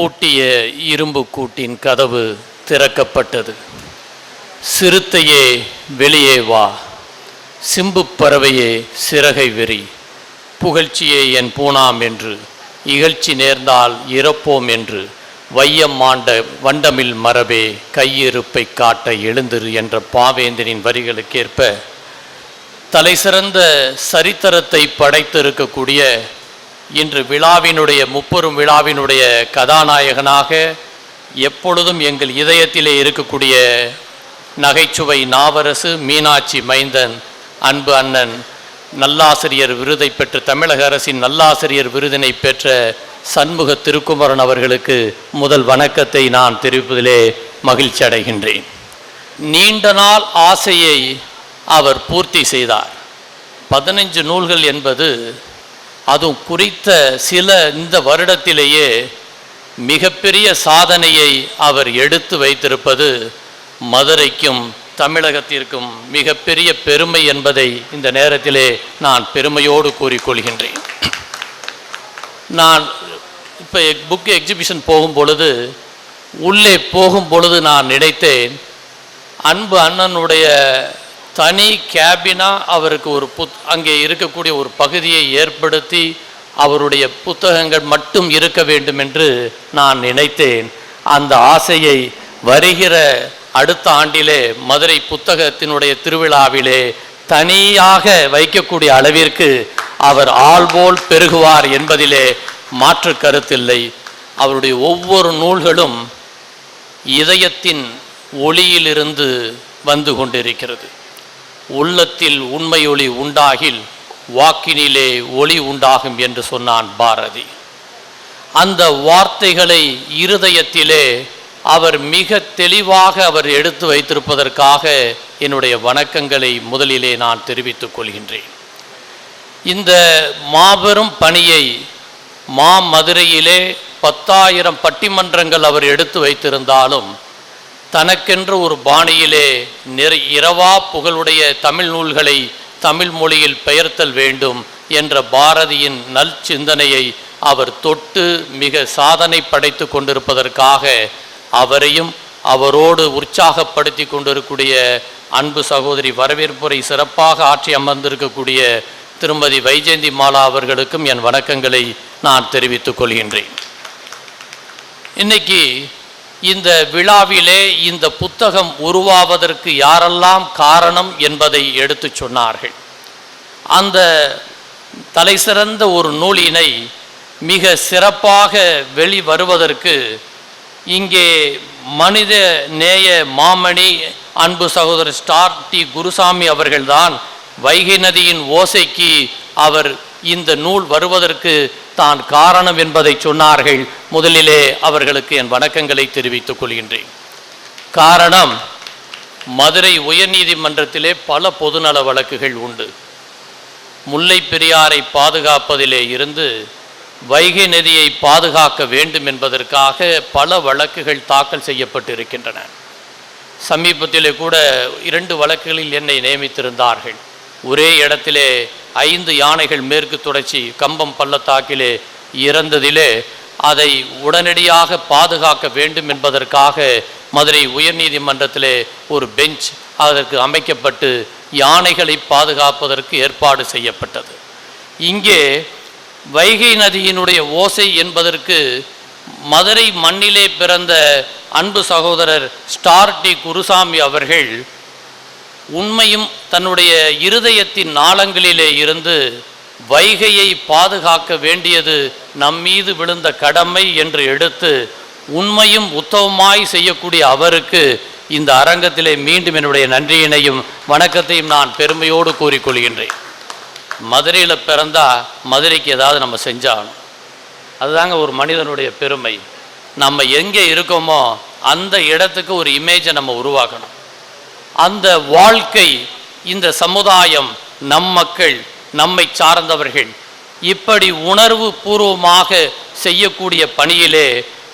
பூட்டிய இரும்பு கூட்டின் கதவு திறக்கப்பட்டது. சிறுத்தையே வெளியே வா. சிம்பு பறவையே சிறகை வெறி. புகழ்ச்சியே என் பூனாம் என்று. இகழ்ச்சி நேர்ந்தால் இறப்போம் என்று. வையம் மாண்ட வண்டமில் மரபே கையிருப்பை காட்ட எழுந்திரு என்ற பாவேந்தனின் வரிகளுக்கேற்ப தலைசிறந்த சரித்திரத்தை படைத்திருக்கக்கூடிய இன்று விழாவினுடைய முப்பெரும் விழாவினுடைய கதாநாயகனாக எப்பொழுதும் எங்கள் இதயத்திலே இருக்கக்கூடிய நகைச்சுவை நாவரசு மீனாட்சி மைந்தன் அன்பு அண்ணன் நல்லாசிரியர் விருதை பெற்று தமிழக அரசின் நல்லாசிரியர் விருதினை பெற்ற சண்முக திருக்குமரன் அவர்களுக்கு முதல் வணக்கத்தை நான் தெரிவிப்பதிலே மகிழ்ச்சி அடைகின்றேன். நீண்ட நாள் ஆசையை அவர் பூர்த்தி செய்தார். பதினஞ்சு நூல்கள் என்பது அதுவும் குறித்த சில இந்த வருடத்திலேயே மிகப்பெரிய சாதனையை அவர் எடுத்து வைத்திருப்பது மதுரைக்கும் தமிழகத்திற்கும் மிகப்பெரிய பெருமை என்பதை இந்த நேரத்திலே நான் பெருமையோடு கூறிக்கொள்கின்றேன். நான் இப்போ புக் எக்ஸிபிஷன் போகும் பொழுது உள்ளே போகும் பொழுது நான் நினைத்தேன் அன்பு அண்ணனுடைய தனி கேபினா அவருக்கு ஒரு புத் அங்கே இருக்கக்கூடிய ஒரு பகுதியை ஏற்படுத்தி அவருடைய புத்தகங்கள் மட்டும் இருக்க வேண்டும் என்று நான் நினைத்தேன். அந்த ஆசையை வருகிற அடுத்த ஆண்டிலே மதுரை புத்தகத்தினுடைய திருவிழாவிலே தனியாக வைக்கக்கூடிய அளவிற்கு அவர் ஆள்போல் பெருகுவார் என்பதிலே மாற்று கருத்தில்லை. அவருடைய ஒவ்வொரு நூல்களும் இதயத்தின் ஒளியிலிருந்து வந்து கொண்டிருக்கிறது. உள்ளத்தில் உண்மையொளி உண்டாகில் வாக்கினிலே ஒளி உண்டாகும் என்று சொன்னான் பாரதி. அந்த வார்த்தைகளை இருதயத்திலே அவர் மிக தெளிவாக அவர் எடுத்து வைத்திருப்பதற்காக என்னுடைய வணக்கங்களை முதலிலே நான் தெரிவித்துக் கொள்கின்றேன். இந்த மாபெரும் பணியை மா மதுரையிலே பத்தாயிரம் பட்டிமன்றங்கள் அவர் எடுத்து வைத்திருந்தாலும் தனக்கென்று ஒரு பாணியிலே நிறை இரவா புகழுடைய தமிழ் நூல்களை தமிழ் மொழியில் பெயர்த்தல் வேண்டும் என்ற பாரதியின் நல் சிந்தனையை அவர் தொட்டு மிக சாதனை படைத்து கொண்டிருப்பதற்காக அவரையும் அவரோடு உற்சாகப்படுத்தி கொண்டிருக்கூடிய அன்பு சகோதரி வரவேற்புரை சிறப்பாக ஆற்றி அமர்ந்திருக்கக்கூடிய திருமதி வைஜெயந்தி மாலா அவர்களுக்கும் என் வணக்கங்களை நான் தெரிவித்துக் கொள்கின்றேன். இன்னைக்கு இந்த விழாவிலே இந்த புத்தகம் உருவாவதற்கு யாரெல்லாம் காரணம் என்பதை எடுத்துச் சொன்னார்கள். அந்த தலைசிறந்த ஒரு நூலினை மிக சிறப்பாக வெளிவருவதற்கு இங்கே மனித நேய மாமணி அன்பு சகோதரர் ஸ்டார் டி குருசாமி அவர்கள்தான் வைகை நதியின் ஓசைக்கு அவர் இந்த நூல் வருவதற்கு தான் காரணம் என்பதை சொன்னார்கள். முதலிலே அவர்களுக்கு என் வணக்கங்களை தெரிவித்துக் கொள்கின்றேன். காரணம் மதுரை உயர்நீதிமன்றத்திலே பல பொதுநல வழக்குகள் உண்டு. முல்லை பெரியாரை பாதுகாப்பதிலே இருந்து வைகை நதியை பாதுகாக்க வேண்டும் என்பதற்காக பல வழக்குகள் தாக்கல் செய்யப்பட்டிருக்கின்றன. சமீபத்திலே கூட இரண்டு வழக்குகளில் என்னை நியமித்திருந்தார்கள். ஒரே இடத்திலே ஐந்து யானைகள் மேற்கு தொடர்ச்சி கம்பம் பள்ளத்தாக்கிலே இறந்ததிலே அதை உடனடியாக பாதுகாக்க வேண்டும் என்பதற்காக மதுரை உயர்நீதிமன்றத்திலே ஒரு பெஞ்ச் அதற்கு அமைக்கப்பட்டு யானைகளை பாதுகாப்பதற்கு ஏற்பாடு செய்யப்பட்டது. இங்கே வைகை நதியினுடைய ஓசை என்பதற்கு மதுரை மண்ணிலே பிறந்த அன்பு சகோதரர் ஸ்டார் டி குருசாமி அவர்கள் உண்மையும் தன்னுடைய இருதயத்தின் நாளங்களிலே இருந்து வைகையை பாதுகாக்க வேண்டியது நம்மீது விழுந்த கடமை என்று எடுத்து உண்மையும் உத்தவமாய் செய்யக்கூடிய அவருக்கு இந்த அரங்கத்திலே மீண்டும் என்னுடைய நன்றியினையும் வணக்கத்தையும் நான் பெருமையோடு கூறிக்கொள்கின்றேன். மதுரையில் பிறந்தால் மதுரைக்கு ஏதாவது நம்ம செஞ்சாகணும். அதுதாங்க ஒரு மனிதனுடைய பெருமை. நம்ம எங்கே இருக்கோமோ அந்த இடத்துக்கு ஒரு இமேஜை நம்ம உருவாக்கணும். அந்த வாழ்க்கை இந்த சமுதாயம் நம் மக்கள் நம்மை சார்ந்தவர்கள் இப்படி உணர்வு பூர்வமாக செய்யக்கூடிய பணியிலே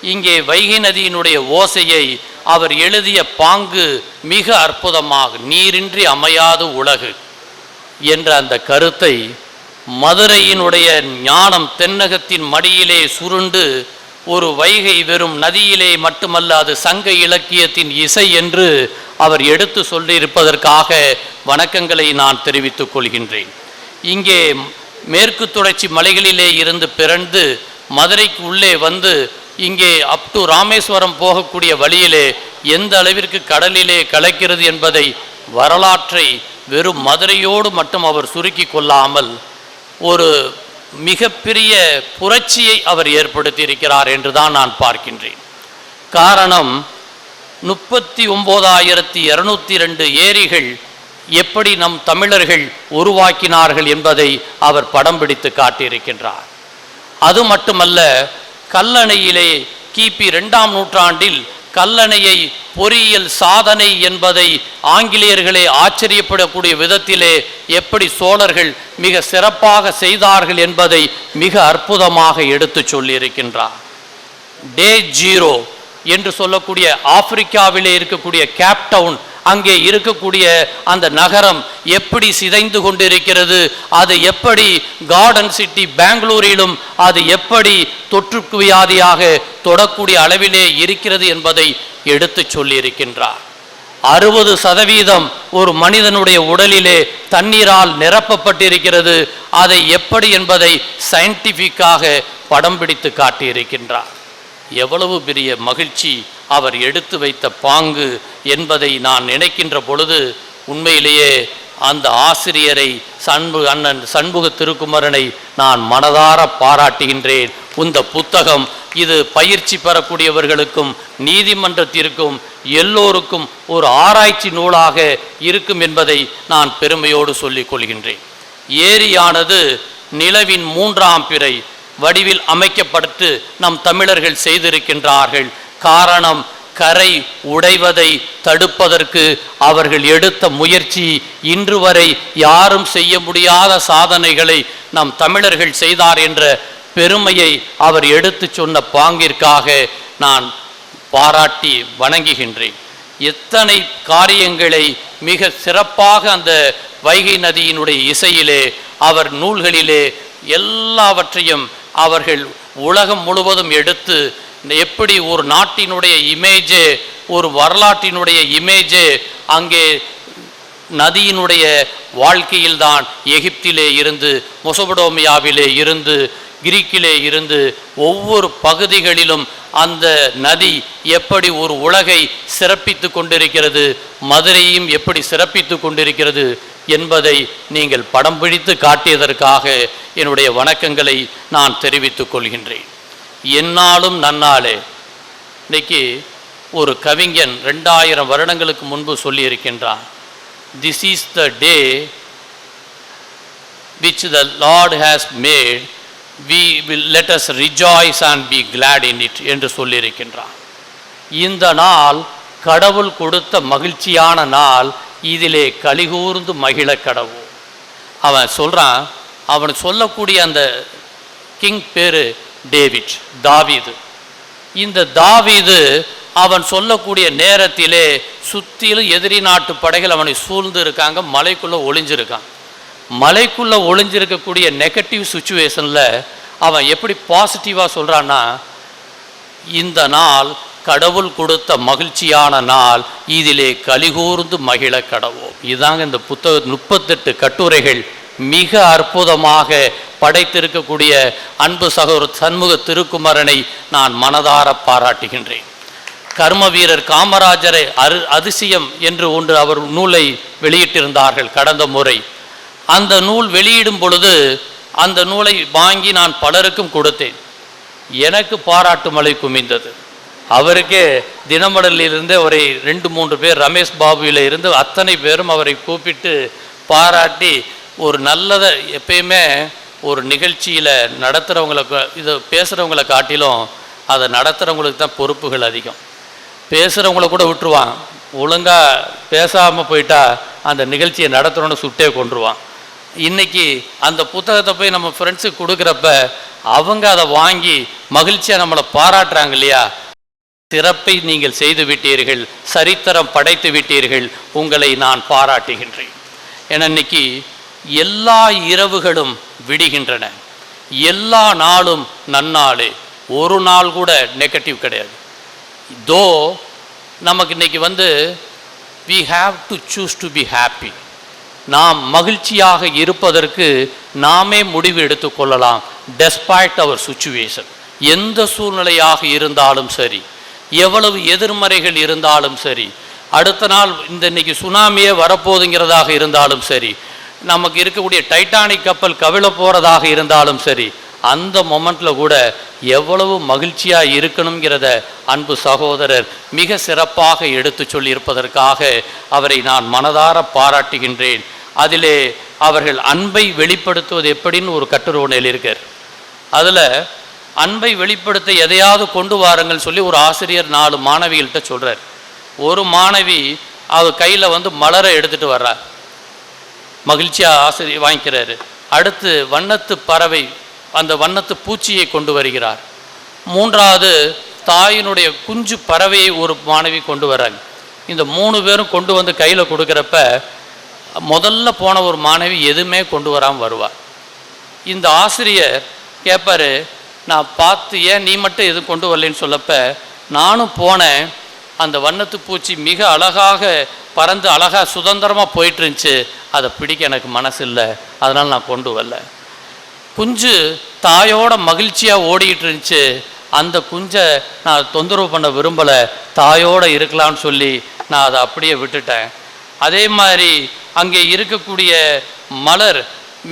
இங்கே வைகை நதியினுடைய ஓசையை அவர் எழுதிய பாங்கு மிக அற்புதமாக நீரின்றி அமையாது உலகு என்ற அந்த கருத்தை மதுரையினுடைய ஞானம் தென்னகத்தின் மடியிலே சுருண்டு ஒரு வைகை வெறும் நதியிலே மட்டுமல்ல அது சங்க இலக்கியத்தின் இசை என்று அவர் எடுத்து சொல்லியிருப்பதற்காக வணக்கங்களை நான் தெரிவித்துக் கொள்கின்றேன். இங்கே மேற்கு தொடர்ச்சி மலைகளிலே இருந்து பிறந்து மதுரைக்கு உள்ளே வந்து இங்கே அப் டு ராமேஸ்வரம் போகக்கூடிய வழியிலே எந்த அளவிற்கு கடலிலே கலக்கிறது என்பதை வரலாற்றை வெறும் மதுரையோடு மட்டும் அவர் சுருக்கி கொள்ளாமல் ஒரு மிகப்பெரிய புரட்சியை அவர் ஏற்படுத்தி இருக்கிறார் என்று தான் நான் பார்க்கின்றேன். காரணம் முப்பத்தி ஒம்போதாயிரத்தி இரநூத்தி ரெண்டு ஏரிகள் எப்படி நம் தமிழர்கள் உருவாக்கினார்கள் என்பதை அவர் படம் பிடித்து காட்டியிருக்கின்றார். அது மட்டுமல்ல கல்லணையிலே கிபி ரெண்டாம் நூற்றாண்டில் கல்லணையை பொறியியல் சாதனை என்பதை ஆங்கிலேயர்களே ஆச்சரியப்படக்கூடிய விதத்திலே எப்படி சோழர்கள் மிக சிறப்பாக செய்தார்கள் என்பதை மிக அற்புதமாக எடுத்து சொல்லியிருக்கின்றார். டே ஜீரோ என்று சொல்லக்கூடிய ஆப்பிரிக்காவிலே இருக்கக்கூடிய கேப்டவுன் அங்கே இருக்கக்கூடிய அந்த நகரம் எப்படி சிதைந்து கொண்டிருக்கிறது அது எப்படி கார்டன் சிட்டி பெங்களூரிலும் அது எப்படி தொற்றுக்கு வியாதியாக தொடக்கூடிய அளவிலே இருக்கிறது என்பதை எடுத்துச் சொல்லியிருக்கின்றார். அறுபது சதவீதம் ஒரு மனிதனுடைய உடலிலே தண்ணீரால் நிரப்பப்பட்டிருக்கிறது அதை எப்படி என்பதை சயின்டிஃபிக்காக படம் பிடித்து காட்டியிருக்கின்றார். எவ்வளவு பெரிய மகிழ்ச்சி அவர் எடுத்து வைத்த பாங்கு என்பதை நான் நினைக்கின்ற பொழுது உண்மையிலேயே அந்த ஆசிரியரை சண்பு அண்ணன் சண்முக திருக்குமரனை நான் மனதார பாராட்டுகின்றேன். இந்த புத்தகம் இது பயிற்சி பெறக்கூடியவர்களுக்கும் நீதிமன்றத்திற்கும் எல்லோருக்கும் ஒரு ஆராய்ச்சி நூலாக இருக்கும் என்பதை நான் பெருமையோடு சொல்லிக் கொள்கின்றேன். ஏரியானது நிலவின் மூன்றாம் பிறை வடிவில் அமைக்கப்பட்டு நம் தமிழர்கள் செய்திருக்கின்றார்கள். காரணம் கரை உடைவதை தடுப்பதற்கு அவர்கள் எடுத்த முயற்சி. இன்று வரை யாரும் செய்ய முடியாத சாதனைகளை நம் தமிழர்கள் செய்தார் என்ற பெருமையை அவர் எடுத்துச் சொன்ன பாங்கிற்காக நான் பாராட்டி வணங்குகின்றேன். எத்தனை காரியங்களை மிக சிறப்பாக அந்த வைகை நதியினுடைய இசையிலே அவர் நூல்களிலே எல்லாவற்றையும் அவர்கள் உலகம் முழுவதும் எடுத்து எப்படி ஒரு நாட்டினுடைய இமேஜு ஒரு வரலாற்றினுடைய இமேஜே அங்கே நதியினுடைய வாழ்க்கையில்தான் எகிப்திலே இருந்து மொசபடோமியாவிலே இருந்து கிரீக்கிலே இருந்து ஒவ்வொரு பகுதிகளிலும் அந்த நதி எப்படி ஒரு உலகை சிறப்பித்து கொண்டிருக்கிறது மதுரையும் எப்படி சிறப்பித்து கொண்டிருக்கிறது என்பதை நீங்கள் படம் பிடித்து காட்டியதற்காக என்னுடைய வணக்கங்களை நான் தெரிவித்துக் கொள்கின்றேன். என்னாலும் நன்னாலே இன்னைக்கு ஒரு கவிஞன் ரெண்டாயிரம் வருடங்களுக்கு முன்பு சொல்லியிருக்கின்றான் this is the day which the Lord has made we will let us rejoice and be glad in என்று சொல்லியிருக்கின்றான். இந்த நாள் கடவுள் கொடுத்த மகிழ்ச்சியான நாள். இதிலே கலிகூர்ந்து மகிழ கடவுள். அவன் சொல்கிறான் அவன் சொல்லக்கூடிய அந்த கிங் பேரு டேவிட் தாவீது. இந்த தாவீது அவன் சொல்லக்கூடிய நேரத்திலே சுற்றிலும் எதிரி நாட்டு படைகள் அவனை சூழ்ந்து இருக்காங்க மலைக்குள்ளே ஒளிஞ்சிருக்கான். மலைக்குள்ளே ஒளிஞ்சிருக்கக்கூடிய நெகட்டிவ் சுச்சுவேஷனில் அவன் எப்படி பாசிட்டிவாக சொல்கிறான்னா இந்த நாள் கடவுள் கொடுத்த மகிழ்ச்சியான நாள் இதிலே கலிகூர்ந்து மகிழ கடவோம். இதுதாங்க இந்த புத்தக முப்பத்தெட்டு கட்டுரைகள். மிக அற்புதமாக படைத்திருக்கக்கூடிய அன்பு சகோர் சண்முக திருக்குமரனை நான் மனதார பாராட்டுகின்றேன். கர்ம வீரர் காமராஜரை அரு அதிசயம் என்று ஒன்று அவர் நூலை வெளியிட்டிருந்தார்கள் கடந்த முறை. அந்த நூல் வெளியிடும் பொழுது அந்த நூலை வாங்கி நான் பலருக்கும் கொடுத்தேன். எனக்கு பாராட்டு மழை குமிந்தது. அவருக்கே தினமடலிலிருந்து அவரை ரெண்டு மூன்று பேர் ரமேஷ் பாபுவில் இருந்து அத்தனை பேரும் அவரை கூப்பிட்டு பாராட்டி ஒரு நல்லதை எப்பயுமே ஒரு நிகழ்ச்சியில் நடத்துகிறவங்களை இதை பேசுகிறவங்கள காட்டிலும் அதை நடத்துகிறவங்களுக்கு தான் பொறுப்புகள் அதிகம். பேசுகிறவங்கள கூட விட்டுருவான். ஒழுங்காக பேசாமல் போயிட்டா அந்த நிகழ்ச்சியை நடத்துகிறோன்னு சுட்டே கொண்டுருவான் இன்றைக்கி அந்த புத்தகத்தை போய் நம்ம ஃப்ரெண்ட்ஸுக்கு கொடுக்குறப்ப அவங்க அதை வாங்கி மகிழ்ச்சியாக நம்மளை பாராட்டுறாங்க இல்லையா? சிறப்பை நீங்கள் செய்து விட்டீர்கள் சரித்திரம் படைத்து விட்டீர்கள் உங்களை நான் பாராட்டுகின்றேன். ஏன்னா இன்னைக்கு எல்லா இரவுகளும் விடுகின்றன. எல்லா நாளும் நன்னாளே. ஒரு நாள் கூட நெகட்டிவ் கிடையாது. தோ நமக்கு இன்னைக்கு வந்து we have to choose to be happy நாம் மகிழ்ச்சியாக இருப்பதற்கு நாமே முடிவு எடுத்துக்கொள்ளலாம் டெஸ்பைட் அவர் சுச்சுவேஷன் எந்த சூழ்நிலையாக இருந்தாலும் சரி. எவ்வளவு எதிர்மறைகள் இருந்தாலும் சரி. அடுத்த நாள் இந்த இன்னைக்கு சுனாமியே வரப்போகுதுங்கிறதாக இருந்தாலும் சரி. நமக்கு இருக்கக்கூடிய டைட்டானிக் கப்பல் கவிழ போகிறதாக இருந்தாலும் சரி அந்த மொமெண்ட்டில் கூட எவ்வளவு மகிழ்ச்சியாக இருக்கணுங்கிறத அன்பு சகோதரர் மிக சிறப்பாக எடுத்து சொல்லியிருப்பதற்காக அவரை நான் மனதார பாராட்டுகின்றேன். அதிலே அவர்கள் அன்பை வெளிப்படுத்துவது எப்படின்னு ஒரு கட்டுரை இருக்கார். அதில் அன்பை வெளிப்படுத்த எதையாவது கொண்டு வாருங்கள் சொல்லி ஒரு ஆசிரியர் நாலு மாணவிகள்கிட்ட சொல்கிறார் ஒரு மாணவி அவர் கையில் வந்து மலரை எடுத்துகிட்டு வர்றார் மகிழ்ச்சியாக ஆசிரியர் வாங்கிக்கிறாரு. அடுத்து வண்ணத்து பறவை அந்த வண்ணத்து பூச்சியை கொண்டு வருகிறார். மூன்றாவது தாயினுடைய குஞ்சு பறவையை ஒரு மாணவி கொண்டு வராங்க. இந்த மூணு பேரும் கொண்டு வந்து கையில் கொடுக்குறப்ப முதல்ல போன ஒரு மாணவி எதுவுமே கொண்டு வராமல் வருவார் இந்த ஆசிரியர் கேட்பார் நான் பார்த்து ஏன் நீ மட்டும் எதுவும் கொண்டு வரலைன்னு சொல்லப்ப நானும் போனேன். அந்த வண்ணத்து பூச்சி மிக அழகாக பறந்து அழகாக சுதந்திரமாக போயிட்டு இருந்துச்சு. அதை பிடிக்க எனக்கு மனசு இல்லை அதனால் நான் கொண்டு வரல. குஞ்சு தாயோட மகிழ்ச்சியாக ஓடிக்கிட்டு இருந்துச்சு. அந்த குஞ்சை நான் தொந்தரவு பண்ண விரும்பலை. தாயோடு இருக்கலாம்னு சொல்லி நான் அதை அப்படியே விட்டுட்டேன். அதே மாதிரி அங்கே இருக்கக்கூடிய மலர்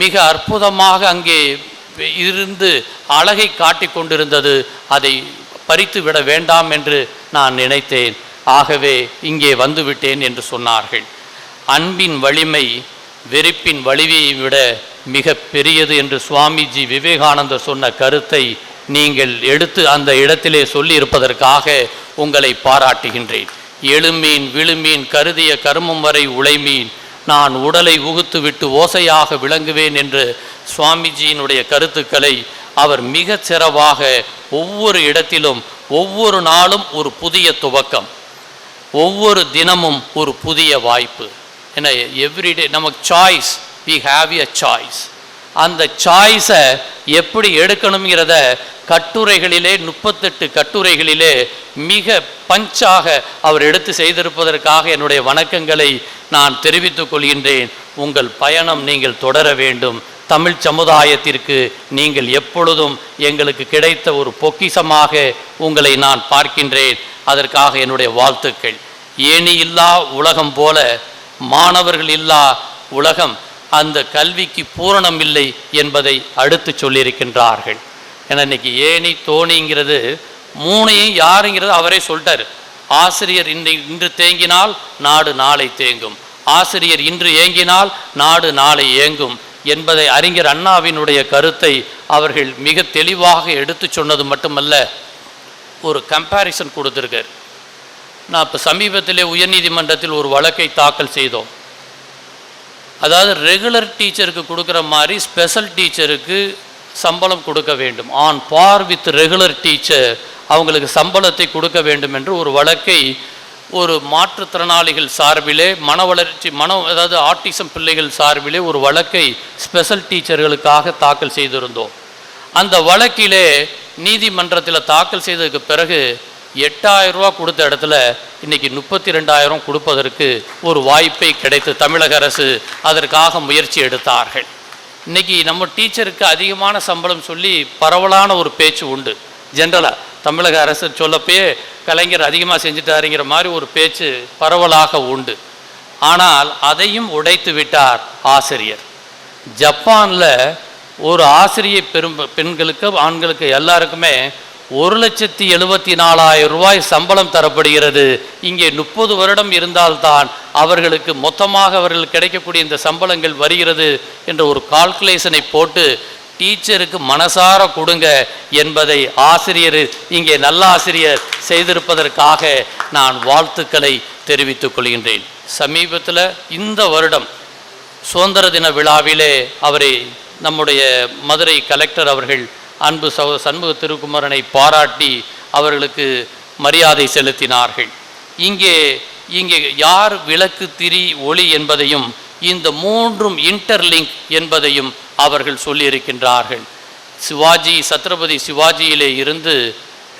மிக அற்புதமாக அங்கே இருந்து அழகை காட்டி கொண்டிருந்தது. அதை பறித்து விட வேண்டாம் என்று நான் நினைத்தேன். ஆகவே இங்கே வந்துவிட்டேன் என்று சொன்னார்கள். அன்பின் வலிமை வெறுப்பின் வலிமையை விட மிக பெரியது என்று சுவாமிஜி விவேகானந்தர் சொன்ன கருத்தை நீங்கள் எடுத்து அந்த இடத்திலே சொல்லியிருப்பதற்காக உங்களை பாராட்டுகின்றேன். எழுமீன் விழுமீன் கருதிய கருமம் வரை உழைமீன் நான் உடலை உகுத்து விட்டு ஓசையாக விளங்குவேன் என்று சுவாமிஜியினுடைய கருத்துக்களை அவர் மிகச் சிறவாக ஒவ்வொரு இடத்திலும் ஒவ்வொரு நாளும் ஒரு புதிய துவக்கம். ஒவ்வொரு தினமும் ஒரு புதிய வாய்ப்பு. ஏன்னா எவ்ரிடே நமக்கு choice we have a choice அந்த சாய்ஸை எப்படி எடுக்கணுங்கிறத கட்டுரைகளிலே முப்பத்தெட்டு கட்டுரைகளிலே மிக பஞ்சாக அவர் எடுத்து செய்திருப்பதற்காக என்னுடைய வணக்கங்களை நான் தெரிவித்துக் கொள்கின்றேன். உங்கள் பயணம் நீங்கள் தொடர வேண்டும். தமிழ் சமுதாயத்திற்கு நீங்கள் எப்பொழுதும் எங்களுக்கு கிடைத்த ஒரு பொக்கிஷமாக உங்களை நான் பார்க்கின்றேன். அதற்காக என்னுடைய வாழ்த்துக்கள். ஏணி இல்லா உலகம் போல மாணவர்கள் இல்லா உலகம் அந்த கல்விக்கு பூரணம் இல்லை என்பதை அடுத்து சொல்லியிருக்கின்றார்கள். ஏன்னா இன்னைக்கு ஏணி தோணிங்கிறது மூணையும் யாருங்கிறது அவரே சொல்லிட்டார். ஆசிரியர் இன்று இன்று தேங்கினால் நாடு நாளை தேங்கும். ஆசிரியர் இன்று ஏங்கினால் நாடு நாளை ஏங்கும் என்பதை அறிஞர் அண்ணாவினுடைய கருத்தை அவர்கள் மிக தெளிவாக எடுத்து சொன்னது மட்டுமல்ல ஒரு கம்பேரிசன் கொடுத்துருக்கார். நான் இப்போ சமீபத்திலே உயர்நீதிமன்றத்தில் ஒரு வழக்கை தாக்கல் செய்தோம். அதாவது ரெகுலர் டீச்சருக்கு கொடுக்குற மாதிரி ஸ்பெஷல் டீச்சருக்கு சம்பளம் கொடுக்க வேண்டும். On par with regular teacher அவங்களுக்கு சம்பளத்தை கொடுக்க வேண்டும் என்று ஒரு வழக்கை ஒரு மாற்றுத்திறனாளிகள் சார்பிலே மன வளர்ச்சி மன அதாவது ஆட்டிசம் பிள்ளைகள் சார்பிலே ஒரு வழக்கை ஸ்பெஷல் டீச்சர்களுக்காக தாக்கல் செய்திருந்தோம். அந்த வழக்கிலே நீதிமன்றத்தில் தாக்கல் செய்ததுக்கு பிறகு எட்டாயிரம் ரூபா கொடுத்த இடத்துல இன்றைக்கி முப்பத்தி ரெண்டாயிரம் கொடுப்பதற்கு ஒரு வாய்ப்பை கிடைத்து தமிழக அரசு அதற்காக முயற்சி எடுத்தார்கள். இன்றைக்கி நம்ம டீச்சருக்கு அதிகமான சம்பளம் சொல்லி பரவலான ஒரு பேச்சு உண்டு. ஜென்ரலாக தமிழக அரசு சொல்லப்பே கலைஞர் அதிகமாக செஞ்சுட்டாருங்கிற மாதிரி ஒரு பேச்சு பரவலாக உண்டு. ஆனால் அதையும் உடைத்து விட்டார் ஆசிரியர். ஜப்பானில் ஒரு ஆசிரியை பெரும் பெண்களுக்கு ஆண்களுக்கு எல்லாருக்குமே ஒரு லட்சத்தி எழுபத்தி நாலாயிரம் ரூபாய் சம்பளம் தரப்படுகிறது. இங்கே முப்பது வருடம் இருந்தால்தான் அவர்களுக்கு மொத்தமாக அவர்கள் கிடைக்கக்கூடிய இந்த சம்பளங்கள் வருகிறது என்ற ஒரு கால்குலேஷனை போட்டு டீச்சருக்கு மனசார கொடுங்க என்பதை ஆசிரியர் இங்கே நல்ல ஆசிரியர் செய்திருப்பதற்காக நான் வாழ்த்துக்களை தெரிவித்துக் கொள்கின்றேன். சமீபத்தில் இந்த வருடம் சுதந்திர தின விழாவிலே அவரை நம்முடைய மதுரை கலெக்டர் அவர்கள் அன்பு சகோ சண்முக திருக்குமரனை பாராட்டி அவர்களுக்கு மரியாதை செலுத்தினார்கள். இங்கே இங்கே யார் விளக்கு திரி ஒளி என்பதையும் இந்த மூன்றும் இன்டர்லிங்க் என்பதையும் அவர்கள் சொல்லியிருக்கின்றார்கள். சிவாஜி சத்ரபதி சிவாஜியிலே இருந்து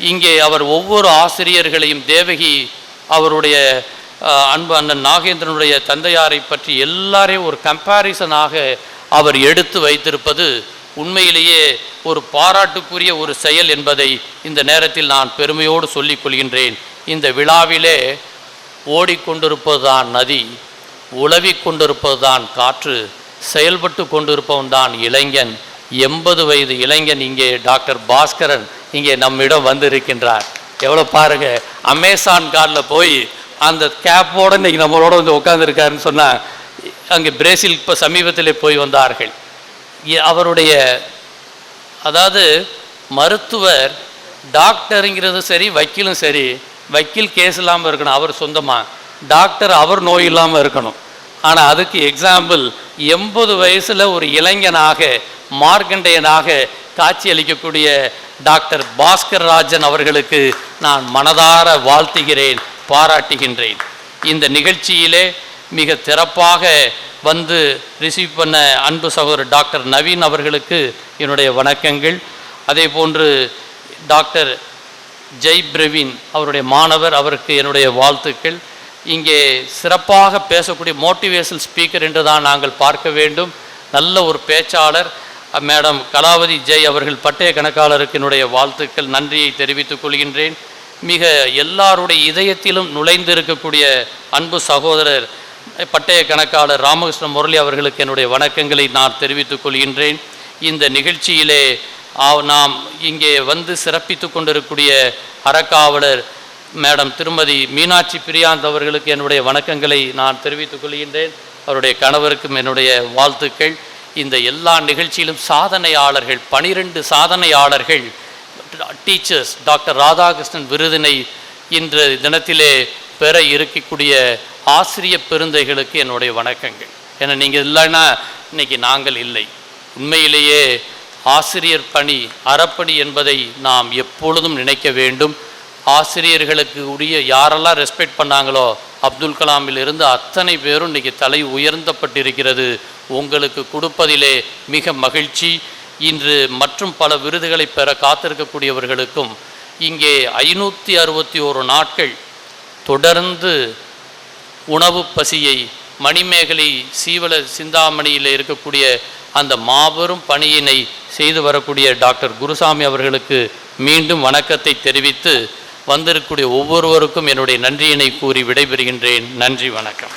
இங்கே அவர் ஒவ்வொரு ஆசிரியர்களையும் தேவகி அவருடைய அன்பு அண்ணன் நாகேந்திரனுடைய தந்தையாரை பற்றி எல்லாரையும் ஒரு கம்பேரிசனாக அவர் எடுத்து வைத்திருப்பது உண்மையிலேயே ஒரு பாராட்டுக்குரிய ஒரு செயல் என்பதை இந்த நேரத்தில் நான் பெருமையோடு சொல்லிக் கொள்கின்றேன். இந்த விழாவிலே ஓடிக்கொண்டிருப்பதுதான் நதி உழவிக் கொண்டிருப்பதுதான் காற்று செயல்பட்டு கொண்டிருப்பவன் தான் இளைஞன். எண்பது வயது இளைஞன் இங்கே டாக்டர் பாஸ்கரன் இங்கே நம்மிடம் வந்திருக்கின்றார். எவ்வளோ பாருங்க அமேசான் காரில் போய் அந்த கேப்போடு இன்னைக்கு நம்மளோட வந்து உட்காந்துருக்காருன்னு சொன்னால் அங்கே பிரேசில் இப்போ சமீபத்தில் போய் வந்தார்கள். அவருடைய அதாவது மருத்துவர் டாக்டருங்கிறது சரி வக்கீலும் சரி வக்கீல் கேஸ் இல்லாமல் இருக்கணும் அவர் சொந்தமாக டாக்டர் அவர் நோய் இல்லாமல் இருக்கணும். ஆனால் அதுக்கு எக்ஸாம்பிள் எண்பது வயசில் ஒரு இளைஞனாக மார்க்கண்டையனாக காட்சியளிக்கக்கூடிய டாக்டர் பாஸ்கர் ராஜன் அவர்களுக்கு நான் மனதார வாழ்த்துகிறேன் பாராட்டுகின்றேன். இந்த நிகழ்ச்சியிலே மிக சிறப்பாக வந்து ரிசீவ் பண்ண அன்பு சகோதரர் டாக்டர் நவீன் அவர்களுக்கு என்னுடைய வணக்கங்கள். அதே போன்று டாக்டர் ஜெய் பிரவீன் அவருடைய மாணவர் அவருக்கு என்னுடைய வாழ்த்துக்கள். இங்கே சிறப்பாக பேசக்கூடிய மோட்டிவேஷனல் ஸ்பீக்கர் என்று தான் நாங்கள் பார்க்க வேண்டும். நல்ல ஒரு பேச்சாளர். மேடம் கலாவதி ஜெய் அவர்கள் பட்டய கணக்காளருக்கு என்னுடைய வாழ்த்துக்கள். நன்றியை தெரிவித்துக் கொள்கின்றேன். மிக எல்லாருடைய இதயத்திலும் நுழைந்திருக்கக்கூடிய அன்பு சகோதரர் பட்டய கணக்காளர் ராமகிருஷ்ண முரளி அவர்களுக்கு என்னுடைய வணக்கங்களை நான் தெரிவித்துக் கொள்கின்றேன். இந்த நிகழ்ச்சியிலே ஆ- நாம் இங்கே வந்து சிறப்பித்து கொண்டிருக்கக்கூடிய அறக்காவலர் மேடம் திருமதி மீனாட்சி பிரியாந்த் அவர்களுக்கு என்னுடைய வணக்கங்களை நான் தெரிவித்துக் கொள்கின்றேன். அவருடைய கணவருக்கும் என்னுடைய வாழ்த்துக்கள். இந்த எல்லா நிகழ்ச்சியிலும் சாதனையாளர்கள் பனிரெண்டு சாதனையாளர்கள் டீச்சர்ஸ் டாக்டர் ராதாகிருஷ்ணன் விருதினை இன்று தினத்திலே பெற இருக்கக்கூடிய ஆசிரிய பெருந்தைகளுக்கு என்னுடைய வணக்கங்கள். ஏன்னா நீங்கள் இல்லைன்னா இன்னைக்கு நாங்கள் இல்லை. உண்மையிலேயே ஆசிரியர் பணி அறப்பணி என்பதை நாம் எப்பொழுதும் நினைக்க வேண்டும். ஆசிரியர்களுக்கு உரிய யாரெல்லாம் ரெஸ்பெக்ட் பண்ணாங்களோ அப்துல் கலாமிலிருந்து அத்தனை பேரும் இன்னைக்கு தலை உயர்ந்தப்பட்டிருக்கிறது உங்களுக்கு கொடுப்பதிலே மிக மகிழ்ச்சி. இன்று மற்றும் பல விருதுகளை பெற காத்திருக்கக்கூடியவர்களுக்கும் இங்கே ஐநூற்றி அறுபத்தி ஓரு நாட்கள் தொடர்ந்து உணவு பசியை மணிமேகலை சீவல சிந்தாமணியில் இருக்கக்கூடிய அந்த மாபெரும் பணியினை செய்து வரக்கூடிய டாக்டர் குருசாமி அவர்களுக்கு மீண்டும் வணக்கத்தை தெரிவித்து வந்திருக்கக்கூடிய ஒவ்வொருவருக்கும் என்னுடைய நன்றியினை கூறி விடைபெறுகின்றேன். நன்றி வணக்கம்.